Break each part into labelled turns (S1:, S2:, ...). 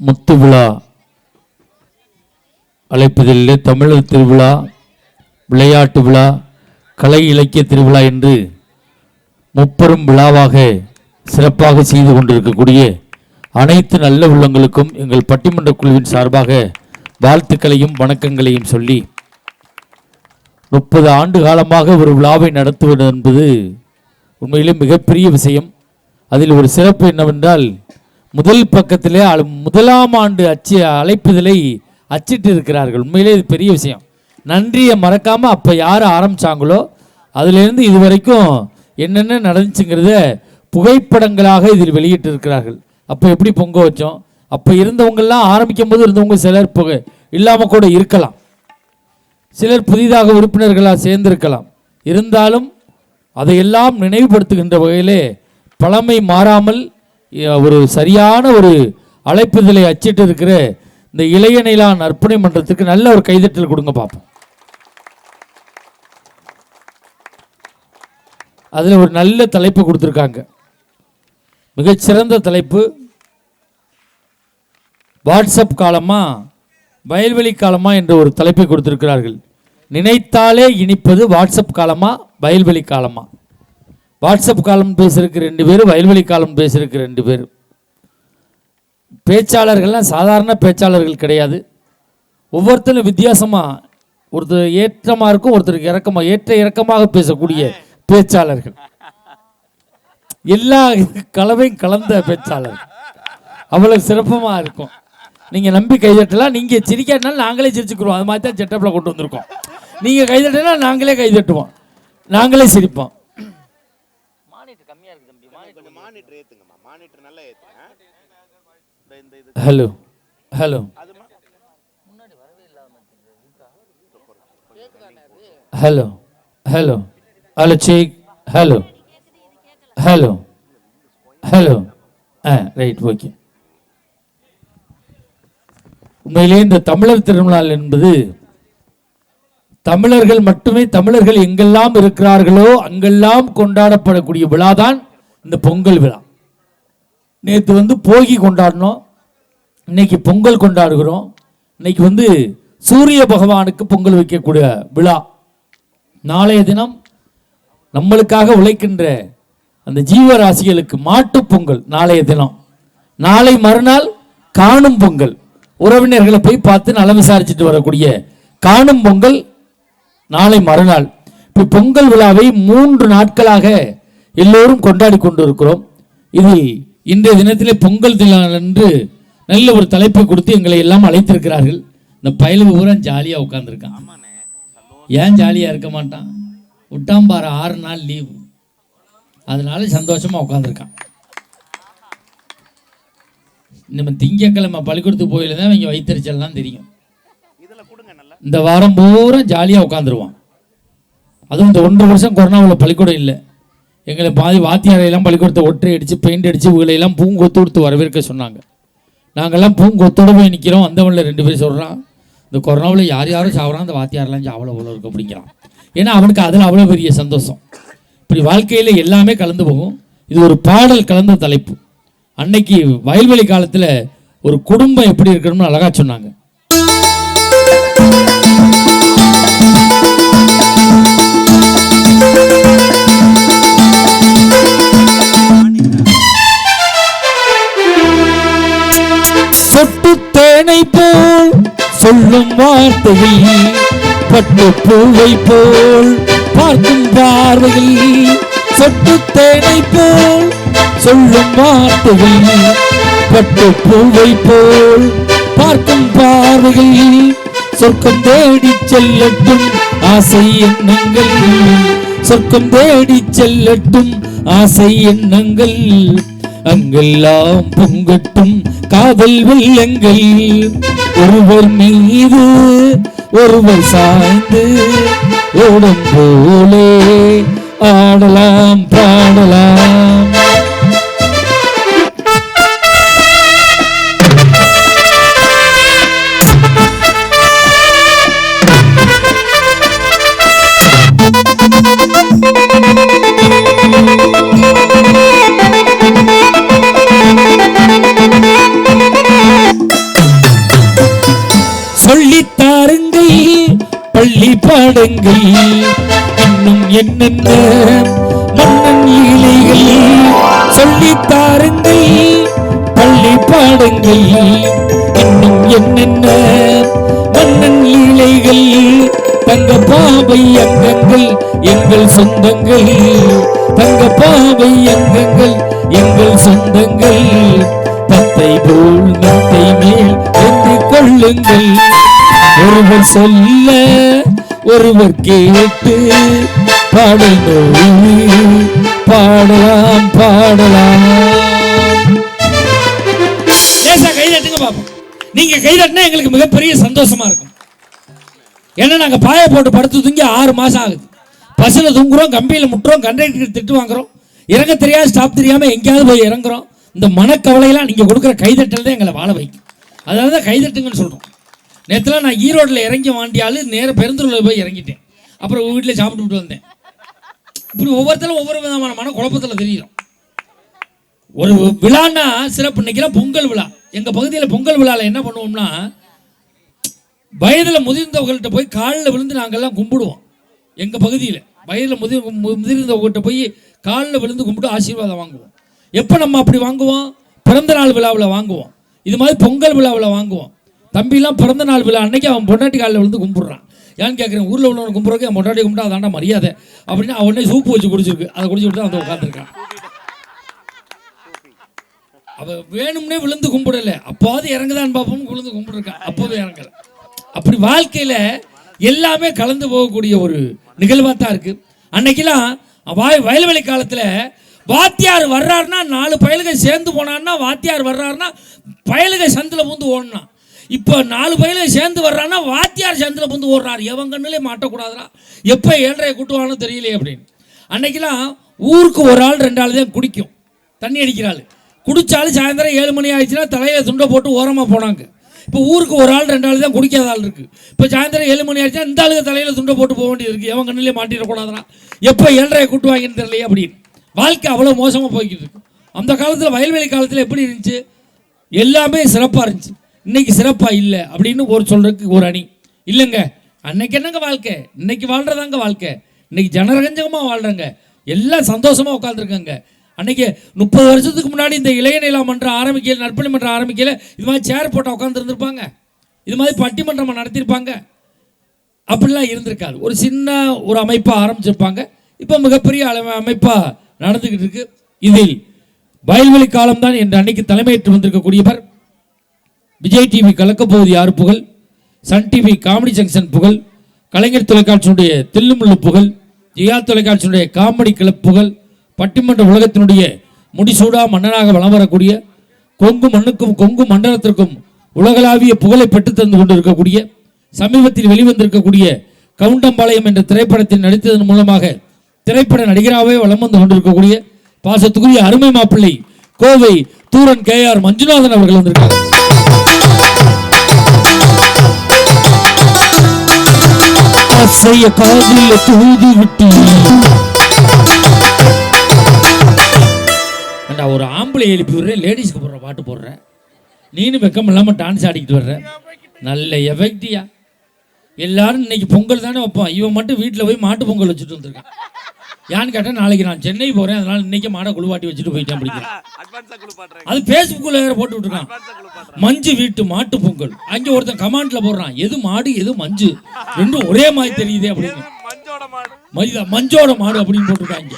S1: முத்து விழா அழைப்பதிலே தமிழர் திருவிழா விளையாட்டு விழா கலை இலக்கிய திருவிழா என்று முப்பெரும் விழாவாக சிறப்பாக செய்து கொண்டிருக்கக்கூடிய அனைத்து நல்ல உள்ளங்களுக்கும் எங்கள் பட்டிமன்ற குழுவின் சார்பாக வாழ்த்துக்களையும் வணக்கங்களையும் சொல்லி முப்பது ஆண்டு காலமாக ஒரு விழாவை நடத்துவது என்பது உண்மையிலே மிகப்பெரிய விஷயம். அதில் ஒரு சிறப்பு என்னவென்றால் முதல் பக்கத்திலே முதலாம் ஆண்டு அச்சு அழைப்புதலை அச்சிட்டு இருக்கிறார்கள் உண்மையிலே இது பெரிய விஷயம். நன்றியை மறக்காமல் அப்போ யார் ஆரம்பித்தாங்களோ அதுலேருந்து இது வரைக்கும் என்னென்ன நடந்துச்சுங்கிறத புகைப்படங்களாக இதில் வெளியிட்டு இருக்கிறார்கள் அப்போ எப்படி பொங்க வச்சோம்? அப்போ இருந்தவங்கெல்லாம் ஆரம்பிக்கும் போது இருந்தவங்க சிலர் புகை இல்லாமல் கூட இருக்கலாம். சிலர் புதிதாக உறுப்பினர்களாக சேர்ந்திருக்கலாம். இருந்தாலும் அதையெல்லாம் நினைவுபடுத்துகின்ற வகையிலே பழமை மாறாமல் ஒரு சரியான ஒரு அழைப்புதலை அச்சிட்டு இருக்கிற இந்த இளையநிலா அர்ப்பணை மன்றத்துக்கு நல்ல ஒரு கைதட்டல் கொடுங்க பார்ப்போம் அதில் ஒரு நல்ல தலைப்பு கொடுத்துருக்காங்க. மிகச்சிறந்த தலைப்பு. வாட்ஸ்அப் காலமா வயல்வெளி காலமா என்ற ஒரு தலைப்பை கொடுத்திருக்கிறார்கள். நினைத்தாலே இனிப்பது வாட்ஸ்அப் காலமா வயல்வெளி காலமா? வாட்ஸ்அப் காலம் பேசியிருக்கு ரெண்டு பேர் வயல்வெளி காலம் பேசுறதுக்கு ரெண்டு பேர். பேச்சாளர்கள்லாம் சாதாரண பேச்சாளர்கள் கிடையாது. ஒவ்வொருத்தரும் வித்தியாசமாக ஒருத்தர் ஏற்றமாக இருக்கும் ஒருத்தருக்கு இறக்கமாக ஏற்ற இறக்கமாக பேசக்கூடிய பேச்சாளர்கள். எல்லா கலவையும் கலந்த பேச்சாளர் அவ்வளவு சிறப்பமாக இருக்கும். நீங்கள் நம்பி கைதட்டலாம் நீங்கள் சிரிக்காட்டினாலும் நாங்களே சிரிச்சுக்கிறோம் அது மாதிரி தான் செட்டப்பில் கொண்டு வந்திருக்கோம். நீங்கள் கைதட்டினா நாங்களே கைதட்டுவோம். நாங்களே சிரிப்போம்.
S2: மானிட்டர் ஏத்துங்கம்மா. மானிட்டர் நல்லா இந்த இது
S1: hello hello hello hello hello check hello hello hello ah right okay உண்மையிலே இந்த தமிழர் திருநாள் என்பது தமிழர்கள் மட்டுமே தமிழர்கள் எங்கெல்லாம் இருக்கிறார்களோ அங்கெல்லாம் கொண்டாடப்படக்கூடிய விழாதான் இந்த பொங்கல் விழா. நேற்று வந்து போகி கொண்டாடினோம். இன்னைக்கு பொங்கல் கொண்டாடுகிறோம். இன்னைக்கு வந்து சூரிய பகவானுக்கு பொங்கல் வைக்கக்கூடிய விழா. நாளைய தினம் நம்மளுக்காக உழைக்கின்ற அந்த ஜீவராசிகளுக்கு மாட்டுப் பொங்கல் நாளைய தினம். நாளை மறுநாள் காணும் பொங்கல். உறவினர்களை போய் பார்த்து நலம் விசாரிச்சுட்டு வரக்கூடிய காணும் பொங்கல் நாளை மறுநாள். இப்போ பொங்கல் விழாவை மூன்று நாட்களாக எல்லோரும் கொண்டாடி கொண்டிருக்கிறோம். இதில் இன்றைய தினத்திலே பொங்கல் தினம் என்று நல்ல ஒரு தலைப்பை கொடுத்து எங்களை எல்லாம் அழைத்திருக்கிறார்கள். இந்த பயலுக்கு பூரா ஜாலியாக உட்காந்துருக்கான் ஏன் ஜாலியாக இருக்க மாட்டான்? விட்டான் பாரு ஆறு நாள் லீவு. அதனால சந்தோஷமாக உட்காந்துருக்கான் நம்ம திங்கக்கிழமை பள்ளிக்கூடத்துக்கு போயில தான் இவங்க வைத்தறிச்சல்லாம் தெரியும். இந்த வாரம் பூரா ஜாலியாக உட்காந்துருவான் அதுவும் இந்த ஒன்றரை வருஷம் கொரோனாவில் பள்ளிக்கூடம் இல்லை. எங்களை பாதி வாத்தியாரையெல்லாம் பள்ளிக்கூடத்தை ஒற்றை அடித்து பெயிண்ட் அடித்து இவங்களையெல்லாம் பூங்கொத்து கொடுத்து வரவேற்க சொன்னாங்க. நாங்கள்லாம் பூங்கொத்தோடு போய் நிற்கிறோம் வந்தவனில் ரெண்டு பேர் சொல்கிறான் இந்த கொரோனாவில் யார் யாரும் சாப்பிட்றான் அந்த வாத்தியாரெல்லாம் சாவல அவ்வளோ இருக்கு அப்படிங்கிறான். ஏன்னா அவனுக்கு அதில் அவ்வளோ பெரிய சந்தோஷம். இப்படி வாழ்க்கையில் எல்லாமே கலந்து போகும். இது ஒரு பாடல் கலந்த தலைப்பு. அன்னைக்கு வயல்வெளி காலத்தில் ஒரு குடும்பம் எப்படி இருக்கணும்னு அழகாக சொன்னாங்க. தேனை போல் சொல்லும் வார்த்தைகள் பட்டு பூவை போல் பார்க்கும் பார்வையில் சொட்டு தேனை போல் சொல்லும் வார்த்தையில் பட்டு பூவை போல் பார்க்கும் பார்வையில் சொர்க்கம் தேடி செல்லட்டும் ஆசை எண்ணங்கள். சொர்க்கம் தேடி செல்லட்டும் ஆசை எண்ணங்கள். அங்கெல்லாம் பொங்கட்டும் காதல் வெள்ளங்கள். ஒருவர் மீது ஒருவர் சாய்ந்து ஓடும் போலே ஆடலாம் பாடலாம். பாடங்கள் இன்னும் என்னென்ன? மன்னன் லீலைகள் சொல்லித் தாருங்கள். பள்ளி பாடங்கள் இன்னும் என்னென்ன? மன்னன் இலைகள் தங்க பாவை அங்கங்கள் எங்கள் சொந்தங்கள். தங்க பாவை அங்கங்கள் எங்கள் சொந்தங்கள். தத்தை போல் நத்தை மேல் என்று கொள்ளுங்கள். ஒருவர் சொல்ல ஒருவர் கேட்டு பாடணும் பாடலாம் பாடலாம். கை தட்டுங்க பாப்போம். நீங்க கை தட்டினா எங்களுக்கு மிகப்பெரிய சந்தோஷமா இருக்கும். ஏன்னா நாங்க பாய போட்டு படுத்து தூங்கி ஆறு மாசம் ஆகுது. பஸ்ஸில் தூங்குறோம் கம்பியில முட்டுறோம் கண்டக்டர் திட்டு வாங்குறோம். இறங்க தெரியாது ஸ்டாப் தெரியாம எங்கேயாவது போய் இறங்குறோம். இந்த மனக்கவலையெல்லாம் நீங்க கொடுக்குற கைதட்டல் தான் எங்களை வாழ வைக்கும். அதனால தான் கைதட்டுங்கன்னு சொல்றோம். நேற்றுலாம் நான் ஈரோட்டில் இறங்கி வாண்டியாலும் நேர பெருந்தூரில் போய் இறங்கிட்டேன். அப்புறம் வீட்டில் சாப்பிட்டு வந்தேன். இப்படி ஒவ்வொருத்தரும் ஒவ்வொரு விதமான மன குழப்பத்தில் தெரியும் ஒரு விழான்னா சிறப்பு. இன்னைக்கெல்லாம் பொங்கல் விழா. எங்கள் பகுதியில் பொங்கல் விழாவில் என்ன பண்ணுவோம்னா வயதில் முதிர்ந்தவர்கள்ட்ட போய் காலில் விழுந்து நாங்கெல்லாம் கும்பிடுவோம். எங்கள் பகுதியில் வயதில் முதிர் மு- போய் காலில் விழுந்து கும்பிட்டு ஆசீர்வாதம் வாங்குவோம். எப்போ நம்ம அப்படி வாங்குவோம்? பிறந்த நாள் விழாவில் வாங்குவோம். இது மாதிரி பொங்கல் விழாவில் வாங்குவோம். தம்பிலாம் பிறந்த நாள் விழா அன்னைக்கு அவன் பொண்டாட்டி காலில் விழுந்து கும்பிட்றான். ஏன்னு கேட்குறேன் ஊரில் உள்ளவனை கும்பிட்றதுக்கு என் பொண்டாட்டி கும்பிட்டா அதாண்டா மரியாதை. அப்படின்னு அவனே சூப்பு வச்சு குடிச்சிருக்கு. அதை குடிச்சு விட்டு அந்த உட்காந்துருக்கான் அவள் வேணும்னே விழுந்து கும்பிடலை. அப்போது இறங்குதான் பார்ப்போம் விழுந்து கும்பிட்ருக்கான் அப்போது இறங்கல. அப்படி வாழ்க்கையில் எல்லாமே கலந்து போகக்கூடிய ஒரு நிகழ்வாக தான் இருக்குது அன்னைக்கெல்லாம் வாய் வயல்வெளி காலத்தில் வாத்தியார் வர்றாருன்னா நாலு பயல்கள் சேர்ந்து போனான்னா வாத்தியார் வர்றாருன்னா பயலுக சந்தில் பூந்து ஓடணும் இப்போ நாலு பயலுக சேர்ந்து வர்றான்னா வாத்தியார் சேர்ந்துல வந்து ஓடுறாரு. எவன் கண்ணுலேயே மாட்டக்கூடாதுடா. எப்போ ஏழரையை கூட்டுவானோ தெரியலையே அப்படின்னு. அன்னைக்கெல்லாம் ஊருக்கு ஒரு ஆள் ரெண்டு ஆள் தான் குடிக்கும். தண்ணி அடிக்கிறாள் குடித்தாலும் சாயந்தரம் ஏழு மணி ஆயிடுச்சுன்னா தலையில் துண்டை போட்டு ஓரமாக போனாங்க. இப்போ ஊருக்கு ஒரு ஆள் ரெண்டு ஆள் தான் குடிக்காத ஆள் இருக்குது இப்போ சாயந்தரம் ஏழு மணி ஆயிடுச்சுன்னா இந்த ஆளுக்கு தலையில் துண்டை போட்டு போக வேண்டியது இருக்குது எவன் கண்ணிலே மாட்டிடக்கூடாதுனா எப்போ ஏழரை கூட்டுவாங்கன்னு தெரியலையே அப்படின்னு. வாழ்க்கை அவ்வளோ மோசமாக போய்கிட்டு இருக்கு. அந்த காலத்தில் வயல்வெளி காலத்தில் எப்படி இருந்துச்சு? எல்லாமே சிறப்பாக இருந்துச்சு. இன்னைக்கு சிறப்பாக இல்லை அப்படின்னு ஒரு சொல்றதுக்கு ஒரு அணி. இல்லைங்க அன்னைக்கு என்னங்க வாழ்க்கை? இன்னைக்கு வாழ்றதாங்க வாழ்க்கை. இன்னைக்கு ஜனரஞ்சகமாக வாழ்றங்க. எல்லாம் சந்தோஷமாக உட்காந்துருக்காங்க அன்னைக்கு முப்பது வருஷத்துக்கு முன்னாடி இந்த இளைய நிலா மன்றம் ஆரம்பிக்கல நற்பணி மன்றம் ஆரம்பிக்கல இது மாதிரி சேர் போட்டு உட்காந்துருந்துருப்பாங்க இது மாதிரி பட்டிமன்றம் நடத்தியிருப்பாங்க. அப்படிலாம் இருந்திருக்காது. ஒரு சின்ன ஒரு அமைப்பாக ஆரம்பிச்சிருப்பாங்க. இப்போ மிகப்பெரிய அளவு அமைப்பாக நடந்துக்கிட்டு இருக்கு. இதில் வயல்வெளி காலம்தான் என்று அன்னைக்கு தலைமையேற்று வந்திருக்கக்கூடியவர் விஜய் டிவி கலக்கப்போவது யார் புகழ்? சன் டிவி காமெடி ஜங்ஷன் புகழ். கலைஞர் தொலைக்காட்சியினுடைய தில்லுமுள்ளு புகழ். ஜியா தொலைக்காட்சியினுடைய காமெடி கிளப் புகழ். பட்டிமன்ற உலகத்தினுடைய முடிசூடா மன்னனாக வலம் வரக்கூடிய கொங்கு மண்ணுக்கும் கொங்கு மண்டலத்திற்கும் உலகளாவிய புகழை பெற்றுத் தந்து கொண்டிருக்கக்கூடிய சமீபத்தில் வெளிவந்திருக்கக்கூடிய கவுண்டம்பாளையம் என்ற திரைப்படத்தில் நடித்ததன் மூலமாக திரைப்பட நடிகராகவே வலம் வந்து கொண்டிருக்கக்கூடிய பாசத்துக்குரிய அருமை மாப்பிள்ளை கோவை தூரன் கே ஆர் மஞ்சுநாதன் அவர்கள் வந்திருக்காங்க ஆசைய காதில தூது விட்டு ஒரு ஆம்பளை எழுப்பி விடுறேன் லேடிஸ்க்கு போடுற பாட்டு போடுறேன் நீனும் வெக்கம் இல்லாமல் டான்ஸ் ஆடிக்கிட்டு வர்ற? நல்ல எஃபெக்டியா? எல்லாரும் இன்னைக்கு பொங்கல் தானே வைப்பான் இவன் மட்டும் வீட்டில் போய் மாட்டு பொங்கல் வச்சுட்டு வந்திருக்கான். ஏன்னு கேட்டால் நாளைக்கு நான் சென்னை போகிறேன் அதனால இன்னைக்கு மாடை குளிவாட்டி வச்சுட்டு போயிட்டேன்
S2: குளிப்பாட்டுறேன்
S1: அது ஃபேஸ்புக்கில் வேற போட்டு விட்டுருக்கான். மஞ்சு வீட்டு மாட்டு பொங்கல். அங்கே ஒருத்தன் கமாண்ட்ல போடுறான் எது மாடு எது மஞ்சு? ரெண்டும் ஒரே மாதிரி தெரியுதே அப்படின்னு.
S2: மஞ்சோட
S1: மஞ்சோட மாடு அப்படின்னு போட்டிருக்காங்க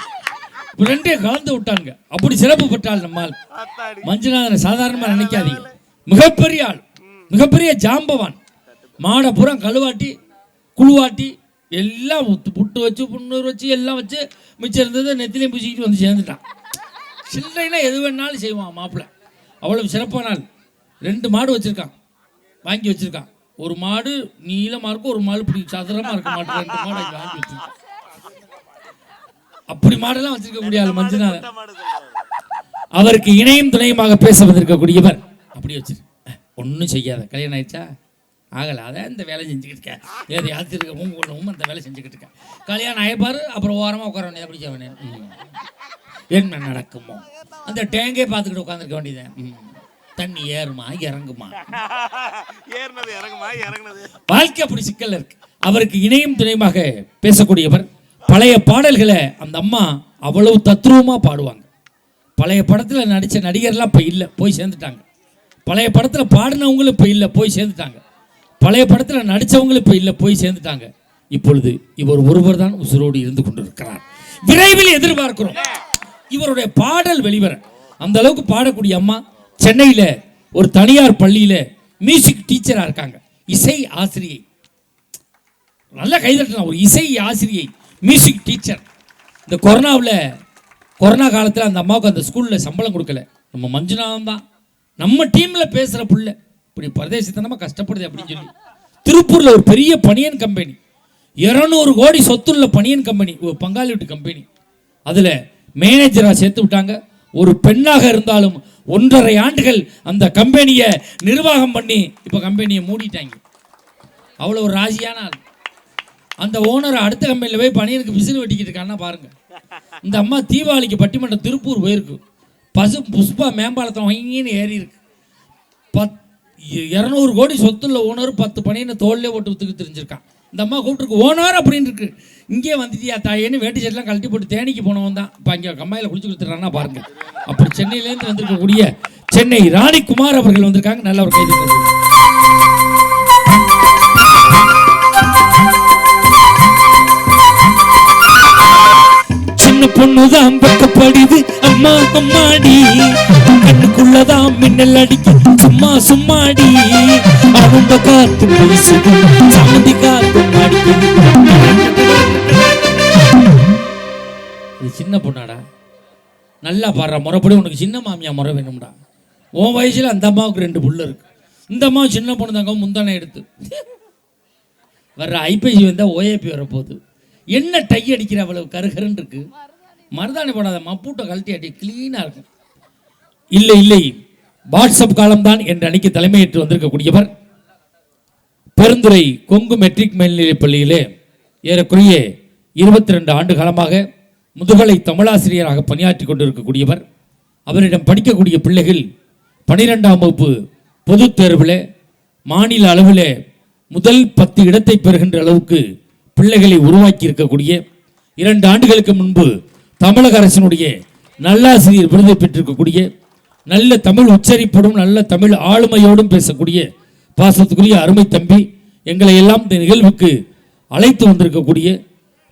S1: இப்போ ரெண்டே கலந்து விட்டாங்க அப்படி சிறப்பு பெற்றாள் நம்மால். மஞ்சுநாதனை சாதாரணமா நினைக்காதீங்க. மிகப்பெரிய ஆள். மிகப்பெரிய ஜாம்பவான். மாடை பூரா கழுவாட்டி குழுவாட்டி எல்லாம் புட்டு வச்சு புண்ணூறு வச்சு எல்லாம் வச்சு மிச்சம் இருந்ததை நெத்திலையும் பூசிக்கிட்டு வந்து சேர்ந்துட்டான். சில்லைனா எது வேணாலும் செய்வான் மாப்பிள்ளை. அவ்வளவு சிறப்பான ஆள். ரெண்டு மாடு வச்சிருக்கான். வாங்கி வச்சிருக்கான். ஒரு மாடு நீளமா இருக்கும் ஒரு மாடு இப்படி சதுரமா இருக்க மாட்டு ரெண்டு மாடு வாங்கி வச்சிருக்கான். அப்படி மாடெல்லாம் வச்சிருக்க முடியாது
S2: சொல்றாரு
S1: அவருக்கு இணையும் துணையுமாக பேச வந்திருக்கக்கூடியவர் அப்படி வச்சிரு ஒன்றும் செய்யாத. கல்யாணம் ஆயிடுச்சா? ஆகலை. அதான் இந்த வேலை செஞ்சுக்கிட்டு இருக்கேன். ஏது யாத்திரை இருக்க மூணு கொண்டவும் அந்த வேலை செஞ்சுக்கிட்டு இருக்கேன். கல்யாணம் ஆயப்பாரு அப்புறம் ஓரமாக உட்கார வேண்டியது வேண்டியது. ம். என்ன நடக்குமோ? அந்த டேங்கே பார்த்துக்கிட்டு உட்காந்துருக்க வேண்டியது. ம். தண்ணி ஏறுமா இறங்குமா?
S2: ஏறினது இறங்குமா இறங்குனது.
S1: வாழ்க்கை அப்படி சிக்கல் இருக்கு. அவருக்கு இணையும் துணையுமாக பேசக்கூடியவர் பழைய பாடல்களை அந்த அம்மா அவ்வளவு தத்ரூபமா பாடுவாங்க. பழைய படத்தில் நடித்த நடிகர்லாம் இப்போ இல்லை போய் சேர்ந்துட்டாங்க. பழைய படத்தில் பாடினவங்களும் இப்போ இல்லை போய் சேர்ந்துட்டாங்க. பழைய படத்தில் நடித்தவங்களும் இப்போ இல்லை போய் சேர்ந்துட்டாங்க. இப்பொழுது இவர் ஒருவர் தான் உசுரோடு இருந்து கொண்டிருக்கிறார். விரைவில் எதிர்பார்க்கிறோம். இவருடைய பாடல் வெளிவர. அந்த அளவுக்கு பாடக்கூடிய அம்மா சென்னையில் ஒரு தனியார் பள்ளியில் மியூசிக் டீச்சராக இருக்காங்க. இசை ஆசிரியை. நல்ல கைதட்டலாம் ஒரு இசை ஆசிரியை மியூசிக் டீச்சர் இந்த கொரோனாவில் கொரோனா காலத்தில் அந்த அம்மாவுக்கு அந்த ஸ்கூலில் சம்பளம் கொடுக்கல. நம்ம மஞ்சுநாதன் தான். நம்ம டீமில் பேசுகிற புள்ள. இப்படி பிரதேசத்தனமாக கஷ்டப்படுது அப்படின்னு சொல்லி. திருப்பூரில் ஒரு பெரிய பனியன் கம்பெனி. இரநூறு கோடி சொத்துள்ள பனியன் கம்பெனி ஒரு பங்காளி வீட்டு கம்பெனி. அதில் மேனேஜராக சேர்த்து விட்டாங்க. ஒரு பெண்ணாக இருந்தாலும் ஒன்றரை ஆண்டுகள் அந்த கம்பெனியை நிர்வாகம் பண்ணி இப்போ கம்பெனியை மூடிட்டாங்க. அவ்வளோ ஒரு ராசியான ஆள். அந்த ஓனரை அடுத்த கம்பெனியில் போய் பணியனுக்கு விசில் வெட்டிக்கிட்டு இருக்கான்னா பாருங்க. இந்த அம்மா தீபாவளிக்கு பட்டிமன்றம் திருப்பூர் போயிருக்கு. பசு புஷ்பா மேம்பாலத்தில் வாங்கின்னு ஏறி இருக்கு. பத் இரநூறு கோடி சொத்துள்ள ஓனர் பத்து பணியனை தோல்லே போட்டு ஒத்துக்கு தெரிஞ்சிருக்கான் இந்த அம்மா கூப்பிட்டுருக்கு ஓனர் அப்படின்னு இருக்கு. இங்கே வந்துட்டியா தாயேன்னு வேட்டி சட்டெல்லாம் கழட்டி போட்டு தேனிக்கு போனவன் தான். இப்போ அங்கே கம்மாயில் குளிச்சு கொடுத்துட்றான்னா பாருங்க. அப்படி சென்னையிலேருந்து வந்திருக்கக்கூடிய சென்னை ராணிக்குமார் அவர்கள் வந்திருக்காங்க. நல்ல ஒரு கைது சின்ன பொண்ணுதான் பக்கப்படுது அம்மா அம்மாடி. கண்ணுக்குள்ளதான் மின்னல் அடிக்கும் சும்மா சும்மாடி. அவங்க காத்து பேசுது சாந்தி காத்து அடிக்குது இது சின்ன பொண்ணாடா. நல்லா பாடுற. முறைப்படி உனக்கு சின்ன மாமியா முறை வேணும்டா. உன் வயசுல அந்த அம்மாவுக்கு ரெண்டு புள்ள இருக்கு. இந்த அம்மா சின்ன பொண்ணு தாங்க முந்தானை எடுத்து. வர்ற ஐபிசி வந்தால் ஓஏபி வரப்போகுது. என்ன டை அடிக்கிற அவ்வளவு கருகருன்னு இருக்கு. மருதாணி போடாத மப்பூட்டை கழட்டி அடி க்ளீனாக இருக்கும் இல்லை இல்லை. வாட்ஸ்அப் காலம்தான் என்ற அணிக்கு தலைமையேற்று வந்திருக்கக்கூடியவர். பெருந்துறை கொங்கு மெட்ரிக் மேல்நிலைப் பள்ளியிலே ஏறக்குறைய இருபத்தி ரெண்டு ஆண்டு காலமாக முதுகலை தமிழாசிரியராக பணியாற்றி கொண்டிருக்கக்கூடியவர். அவரிடம் படிக்கக்கூடிய பிள்ளைகள் பனிரெண்டாம் வகுப்பு பொதுத் தேர்வில் மாநில அளவில் முதல் பத்து இடத்தை பெறுகின்ற அளவுக்கு பிள்ளைகளை உருவாக்கி இருக்கக்கூடிய இரண்டு ஆண்டுகளுக்கு முன்பு தமிழக அரசினுடைய நல்லாசிரியர் விருதை பெற்றிருக்கக்கூடிய நல்ல தமிழ் உச்சரிப்படும் நல்ல தமிழ் ஆளுமையோடும் பேசக்கூடிய பாசத்துக்குரிய அருமை தம்பி எங்களை எல்லாம் இந்த நிகழ்வுக்கு அழைத்து வந்திருக்கக்கூடிய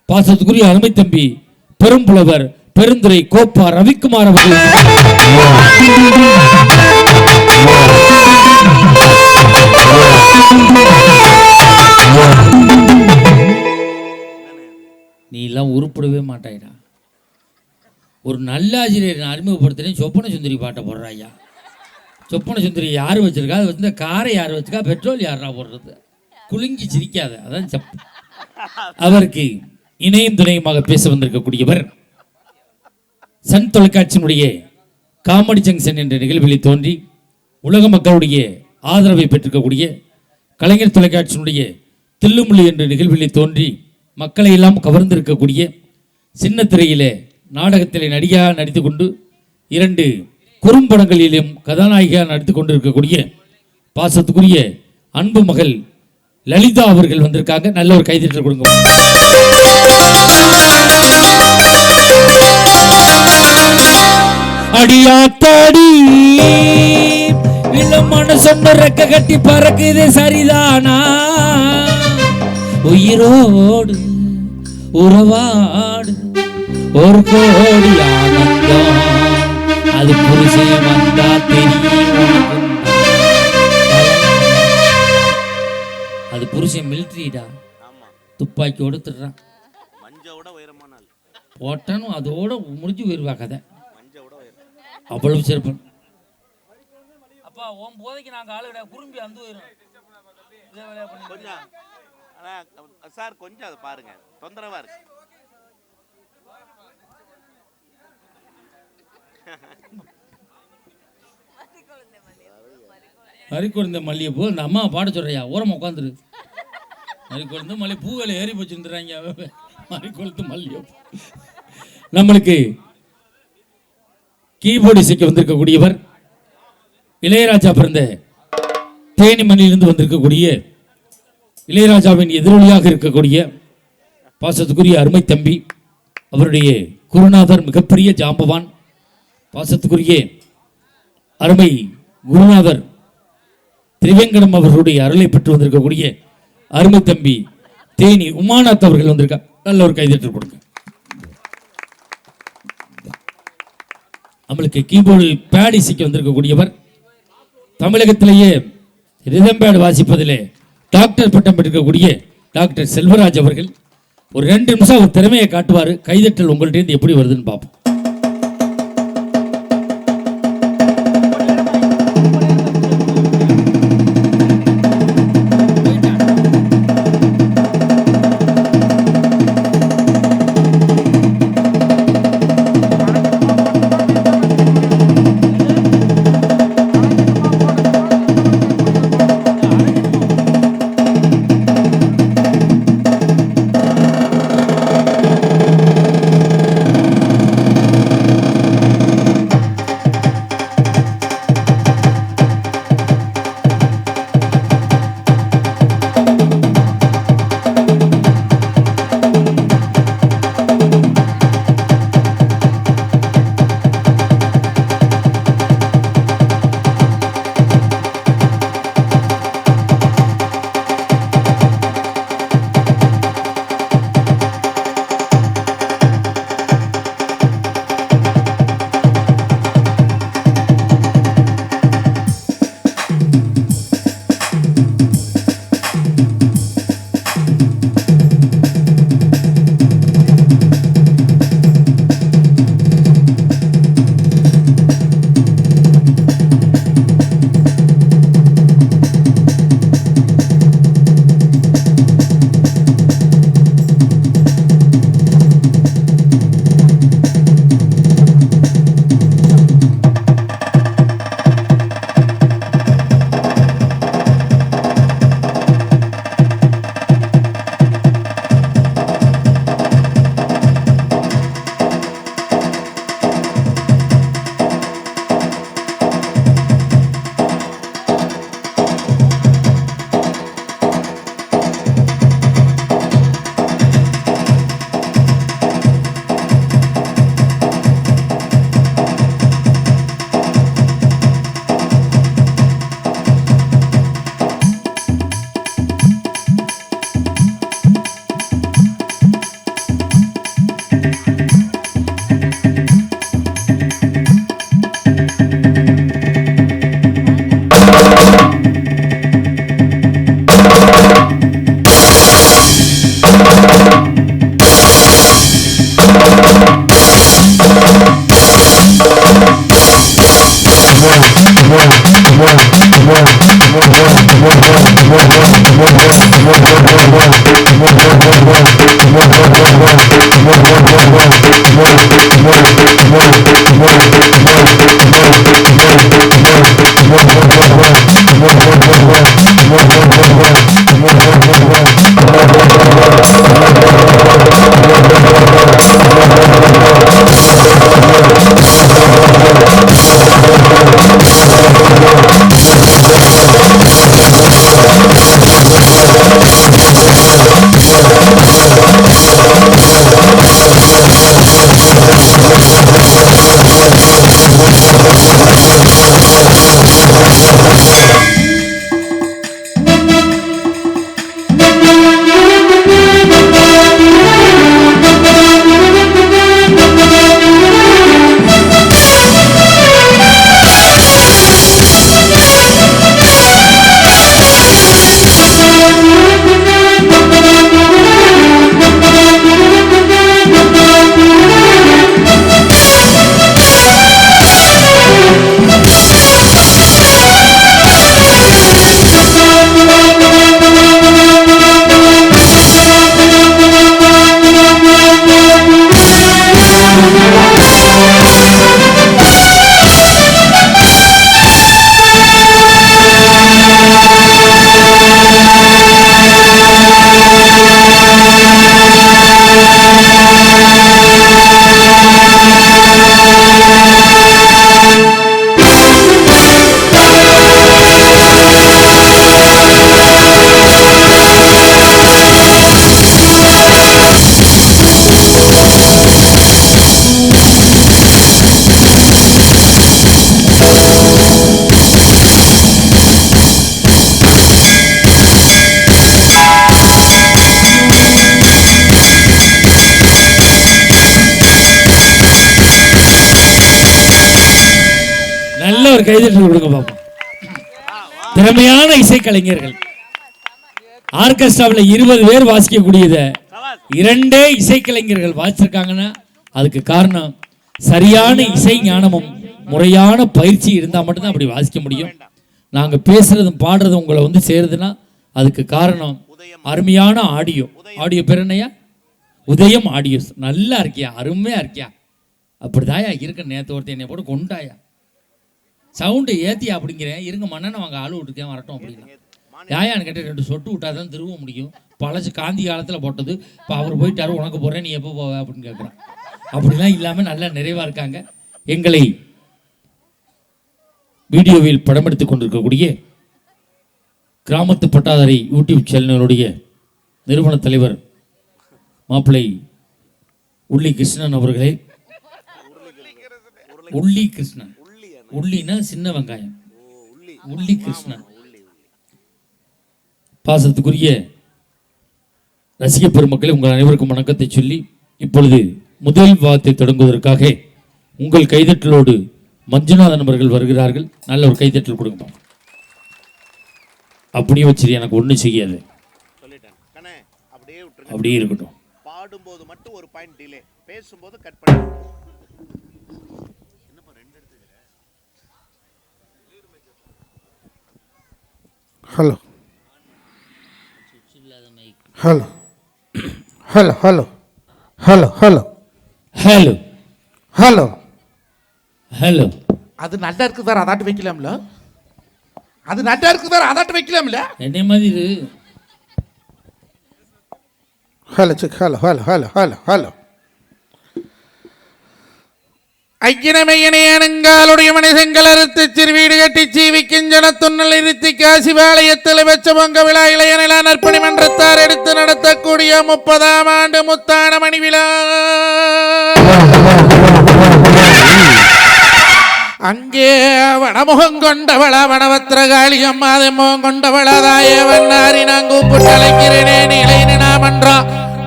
S1: பாசத்துக்குரிய அருமை தம்பி பெரும்புலவர் பெருந்துரை கோப்பா ரவிக்குமார் அவர்கள். நீ எல்லாம் உருப்படவே மாட்டாயிடா. ஒரு நல்ல ஆசிரியர் நான் அறிமுகப்படுத்துறேன். சொப்பன சுந்தரி பாட்டை போடுறா ஐயா. சொப்பன சுந்தரி யார் வச்சுருக்கா? அது வந்து காரை யார் வச்சிருக்கா? பெட்ரோல் யாரா போடுறது? குலுங்கி சிரிக்காத. அதான் செப் அவருக்கு இணையும் துணையுமாக பேச வந்திருக்கக்கூடியவர் சன் தொலைக்காட்சியினுடைய காமெடி ஜங்ஷன் என்ற நிகழ்வில் தோன்றி உலக மக்களுடைய ஆதரவை பெற்றிருக்கக்கூடிய கலைஞர் தொலைக்காட்சியினுடைய தில்லுமுள்ளி என்ற நிகழ்வில் தோன்றி மக்களை எல்லாம் கவர்ந்திருக்கக்கூடிய சின்ன திரையிலே நாடகத்திலே நடிகையாக நடித்து கொண்டு இரண்டு குறும்படங்களிலும் கதாநாயகியாக நடித்து கொண்டிருக்கக்கூடிய பாசத்துக்குரிய அன்பு மகள் லலிதா அவர்கள் வந்திருக்காங்க. நல்ல ஒரு கைதட்டல் கொடுங்க. அடியாத்தாடி இளமான சொன்ன ரெக்க கட்டி பறக்குது சரிதானா? உயிரோடு உறவாடு ஒரு கோடி ஆனந்தம். அது புருஷன் வந்தா தெரியும்? அது புருஷன் மிலிட்ரிடா
S2: ஆமா.
S1: துப்பாக்கி
S2: ஆள்.
S1: போட்டானும் அதோட முடிஞ்சு போயிருவா கதை. அவ்வளவு சிறப்பு. அப்பா உன் போதைக்கு நாங்கள் ஆளுட குறும்பி அந்த
S2: கொஞ்சம். ஆனா சார் கொஞ்சம் அதை பாருங்க. தொந்தரவா இருக்கு.
S1: மறிக்கொழுந்த மல்லிகைப்பூ. இந்த அம்மா பாட சொல்கிறியா ஓரமாக உட்காந்துரு. மறிக்கொழுந்து மல்லி பூவில் ஏறி போச்சுருந்துறாங்க மறிக்கொழுத்து மல்லிகைப்பூ. நம்மளுக்கு கீபோர்டு இசைக்க வந்திருக்கக்கூடியவர் இளையராஜா பிறந்த தேனி மண்ணிலிருந்து வந்திருக்கக்கூடிய இளையராஜாவின் எதிரொலியாக இருக்கக்கூடிய பாசத்துக்குரிய அருமை தம்பி அவருடைய குருநாதர் மிகப்பெரிய ஜாம்பவான். பாசத்துக்குரிய அருமை குருநாதர் திரிவேங்கடம் அவர்களுடைய அருளை பெற்று வந்திருக்கக்கூடிய அருமை தம்பி தேனி உமாநாத் அவர்கள் வந்திருக்கா நல்ல ஒரு கைதட்டு கொடுங்க. நம்மளுக்கு கீபோர்டு பேட் இசைக்கு வந்திருக்கக்கூடியவர். தமிழகத்திலேயே ரிதம் பேட் வாசிப்பதிலே டாக்டர் பட்டம் பெற்றிருக்கக்கூடிய டாக்டர் செல்வராஜ் அவர்கள். ஒரு ரெண்டு நிமிஷம் அவர் திறமையை காட்டுவார். கைதட்டல் உங்கள்கிட்டேருந்து எப்படி வருதுன்னு பார்ப்போம். ஒரு கைதட்டல் கொடுங்க பாப்போம். திறமையான இசைக்கலைஞர்கள். ஆர்கெஸ்ட்ராவில் இருபது பேர் வாசிக்கக்கூடியத இரண்டே இசைக்கலைஞர்கள் வாசிச்சிருக்காங்கன்னா அதுக்கு காரணம் சரியான இசை ஞானமும் முறையான பயிற்சி இருந்தால் மட்டும்தான் அப்படி வாசிக்க முடியும். நாங்கள் பேசுறதும் பாடுறதும் உங்களை வந்து சேருதுன்னா அதுக்கு காரணம் அருமையான ஆடியோ. ஆடியோ பேர் என்னையா உதயம் ஆடியோஸ். நல்லா இருக்கியா? அருமையாக இருக்கியா? அப்படிதாயா இருக்க நேற்று ஒருத்தர் என்னை போட்டு கொண்டாயா சவுண்டு ஏத்தியா அப்படிங்கிறேன் இருங்க மன்னனை வாங்க ஆளு விட்டுருக்கேன் வரட்டும் அப்படின்னா. யாயான்னு கேட்டு ரெண்டு சொட்டு விட்டா தான் திரும்ப முடியும். பழசு காந்தி காலத்தில் போட்டது. இப்போ அவர் போயிட்டாரு உனக்கு போகிறேன் நீ எப்போ போவ அப்படின்னு கேட்குறான் அப்படிலாம் இல்லாமல் நல்லா நிறைவாக இருக்காங்க. எங்களை வீடியோவில் படம் எடுத்துக் கொண்டிருக்கக்கூடிய கிராமத்து பட்டாதாரி யூடியூப் சேனலுடைய நிறுவன தலைவர் மாப்பிள்ளை உள்ளி கிருஷ்ணன் அவர்களே. உள்ளி கிருஷ்ணன் உள்ளினா சின்ன வெங்காயம். உள்ளி. கிருஷ்ணன் பாசத்துக்குரிய ரசிக பெருமக்களே உங்கள் அனைவருக்கும் வணக்கத்தை சொல்லி இப்பொழுது முதல் வாதத்தை தொடங்குவதற்காக உங்கள் கைதட்டலோடு மஞ்சுநாதன் அவர்கள் வருகிறார்கள். நல்ல ஒரு கைதட்டல் கொடுங்க அப்படியே வச்சிரு எனக்கு ஒன்றும் செய்யாது.
S2: அப்படியே
S1: இருக்கட்டும்.
S2: பாடும்போது மட்டும் ஒரு பாயிண்ட் டிலே பேசும்போது கட் பண்ணி
S3: hello hello hello hello hello hello
S1: hello
S3: hello
S1: hello
S3: அது நல்லா இருக்கு சார் அதாட்டு வைக்கலாம்ல? அது நல்லா இருக்கு சார் அதாட்டு வைக்கலாம்ல?
S1: என்னை மாதிரி.
S3: Hello check hello hello hello hello hello ஐக்கியமையனையனுங்காலுடைய மனிதங்கள் அறுத்து சிறுவீடு கட்டி சீவிக்கும் ஜனத்துன்னல் இருத்தி காசி வாளையத்தில் வச்ச பொங்க விழா இளைய நற்பணி மன்றத்தார் எடுத்து நடத்தக்கூடிய முப்பதாம் ஆண்டு முத்தான மணி விழா அங்கே வனமுகம் கொண்டவள வடவத்திர காளியம்மாதை முகம் கொண்டவள தாய வண்ணாரி நான் கூப்பிட்டு அழைக்கிறேனே நிலை நினாமன்றா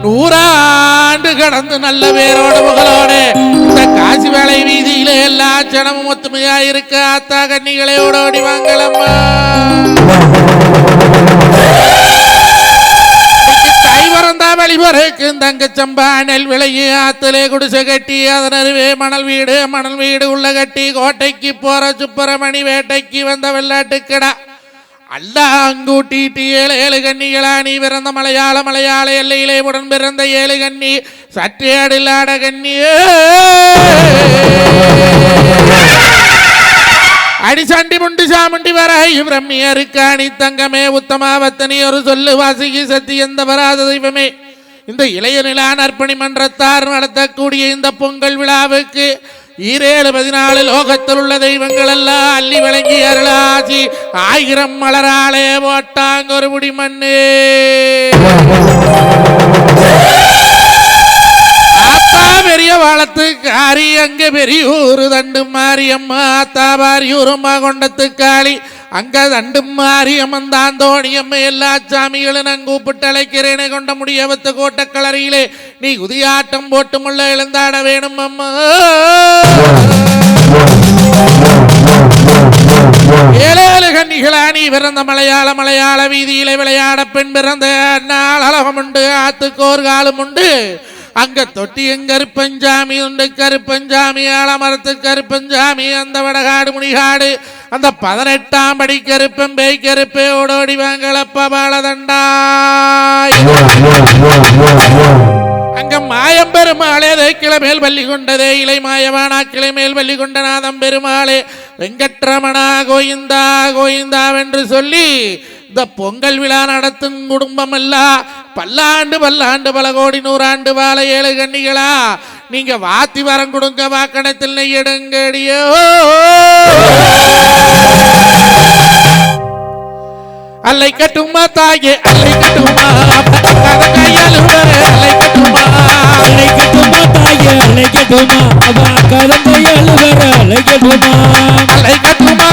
S3: நூறாண்டு கடந்து நல்ல பேரோட புகழோடு இந்த காசி வேலை வீதியில எல்லா ஜனமும் ஒத்துமையா இருக்க ஆத்தா கண்ணிகளை ஓடோடி வாங்கலம்மா. தாய் பிறந்தா வழிபறைக்கு தங்க சம்பா நெல் விளையு ஆத்திலே குடிசை கட்டி அதன் அருவே மணல் வீடு மணல் வீடு உள்ள கட்டி கோட்டைக்கு போற சுப்பிரமணி வேட்டைக்கு வந்த வெள்ளாட்டுக்கடா. അല്ലാങ്കൂട്ടിയിട്ട് ഏഴ് ഏഴ് കണ്ണികളാണ് பிறந்த மலையாள மலையாள മലയാള എല്ലയിലെ ഉടൻ പിറന്ന ഏഴ് சற்றே സറ്റയാടില്ലാട കണ്ണിയേ அடிசாண்டி முண்டு சாமுண்டி வராயும் அணி தங்கமே உத்தமாவத்தனி ஒரு சொல்லு வாசிகி சத்தியந்த வராத தெய்வமே. இந்த இளைய நிலான் அர்ப்பணி மன்றத்தார் நடத்தக்கூடிய இந்த பொங்கல் விழாவுக்கு ஈரேழு பதினாலு லோகத்தில் உள்ள தெய்வங்களெல்லாம் அள்ளி வழங்கி அருளாசி. ஆயிரம் மலராலே போட்டாங்க ஒரு முடி மண்ணு. அப்பா பெரிய வாழத்துக்காரி அங்கே பெரிய ஊரு தண்டு மாரியம்மா தாபாரியூரம்மா கொண்டத்துக்காளி அங்க தண்டு மாரியம்மன் தான் தோணியம்மா எல்லா சாமிகளும் நான் கூப்பிட்டு அழைக்கிறேனே கொண்ட முடியவத்து கோட்டக்கலரியிலே. நீ குதியாட்டம் போட்டு முள்ள எழுந்தாட வேணும் அம்மா. ஏழேழு கன்னிகளா நீ பிறந்த மலையாள மலையாள வீதியிலே விளையாட பெண் பிறந்த நாள் அழகம் உண்டு ஆத்துக்கோர் காலம் உண்டு அங்க தொட்டியும் கருப்பஞ்சாமி உண்டு. கருப்பஞ்சாமி ஆலமரத்து கருப்பஞ்சாமி அந்த வடகாடு முனிகாடு அந்த பதினெட்டாம் படி கருப்பம் பேய் கருப்பே ஓடோடி வாங்கலப்ப பாலதண்டாய் அங்க மாயம் பெருமாளே தேக்கிள மேல் பள்ளி கொண்டதே இலை மாயவானா கிளை மேல் பள்ளி கொண்ட நாதம் பெருமாளே வெங்கட்ரமணா கோயிந்தா கோயிந்தாவென்று சொல்லி இந்த பொங்கல் விழா நடத்தும் குடும்பம் எல்லாம் பல்லாண்டு பல்லாண்டு பல கோடி நூறாண்டு வாழ ஏழு கன்னிகளா நீங்க வாத்தி வரம் கொடுங்க வாக்கணத்தில் நெய்யடுங்கடியோ அல்லை கட்டுமா தாயே அல்லை கட்டுமா கதை கையால் அல்லை கட்டுமா.
S1: அழைக்கட்டுமா தாயே அழைக்கட்டுமா அவ கருந்தையால் வர அழைக்கட்டுமா
S3: அல்லை கட்டுமா. தாயே அல்லை